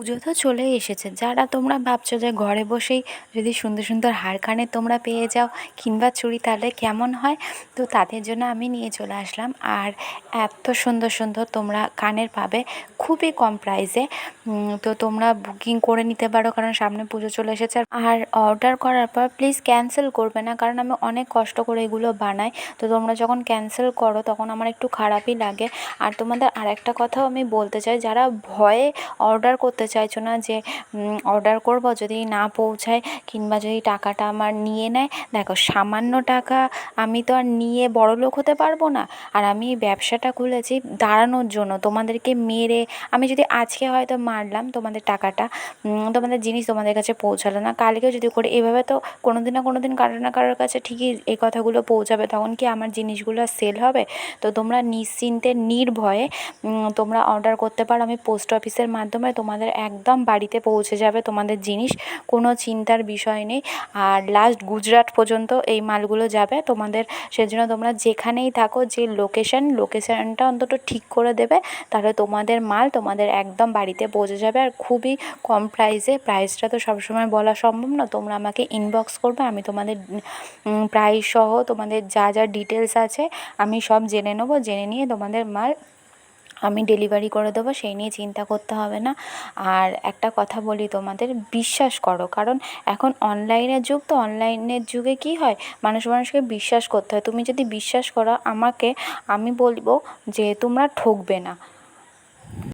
পুজো তো চলেই এসেছে। যারা তোমরা ভাবছ যে ঘরে বসেই যদি সুন্দর সুন্দর কানের তোমরা পেয়ে যাও কিংবা চুড়ি তাহলে কেমন হয়? তো তাদের জন্য আমি নিয়ে চলে আসলাম। আর এত সুন্দর সুন্দর তোমরা কানের পাবে খুবই কম প্রাইসে তো তোমরা বুকিং করে নিতে পারো কারণ সামনে পুজো চলে এসেছে। আর অর্ডার করার পর প্লিজ ক্যান্সেল করবে না কারণ আমি অনেক কষ্ট করে এগুলো বানাই। তো তোমরা যখন ক্যান্সেল করো তখন আমার একটু খারাপই লাগে। আর তোমাদের আরেকটা কথাও আমি বলতে চাই, যারা ভয়ে অর্ডার করতে চাইছো না যে অর্ডার করব, যদি না পৌঁছায় কিংবা যদি টাকাটা আমার নিয়ে নেয়, দেখো সামান্য টাকা আমি তো আর নিয়ে বড়লোক হতে পারব না। আর আমি ব্যবসাটা খুলেছি দাঁড়ানোর জন্য, তোমাদেরকে মেরে, আমি যদি আজকে হয়তো মারলাম তোমাদের টাকাটা তোমাদের জিনিস তোমাদের কাছে পৌঁছালো না, কালকেও যদি করে, এভাবে তো কোনো দিন না কোনো দিন কারোর না কারোর কাছে ঠিকই এই কথাগুলো পৌঁছাবে, তখন কি আমার জিনিসগুলো সেল হবে? তো তোমরা নিশ্চিন্তে, নির্ভয়ে তোমরা অর্ডার করতে পারো, আমি পোস্ট অফিসের মাধ্যমে তোমাদের একদম বাড়িতে পৌঁছে যাবে তোমাদের জিনিস, কোনো চিন্তার বিষয় নেই। আর লাস্ট গুজরাট পর্যন্ত এই মালগুলো যাবে তোমাদের, সেজন্য তোমরা যেখানেই থাকো, যে লোকেশান লোকেশানটা অন্তত ঠিক করে দেবে, তাহলে তোমাদের মাল তোমাদের একদম বাড়িতে পৌঁছে যাবে। আর খুবই কম প্রাইসে প্রাইসটা তো সবসময় বলা সম্ভব না, তোমরা আমাকে ইনবক্স করবে, আমি তোমাদের প্রাইস সহ তোমাদের যা যা ডিটেলস আছে, আমি সব জেনে নেব, জেনে নিয়ে তোমাদের মাল আমি ডেলিভারি করে দেবো, সেই নিয়ে চিন্তা করতে হবে না। আর একটা কথা বলি তোমাদের, বিশ্বাস করো। কারণ এখন অনলাইনের যুগ, তো অনলাইনের যুগে কি হয়? মানুষ মানুষকে বিশ্বাস করতে হয়। তুমি যদি বিশ্বাস করো আমাকে, আমি বলব যে তোমরা ঠকবে না।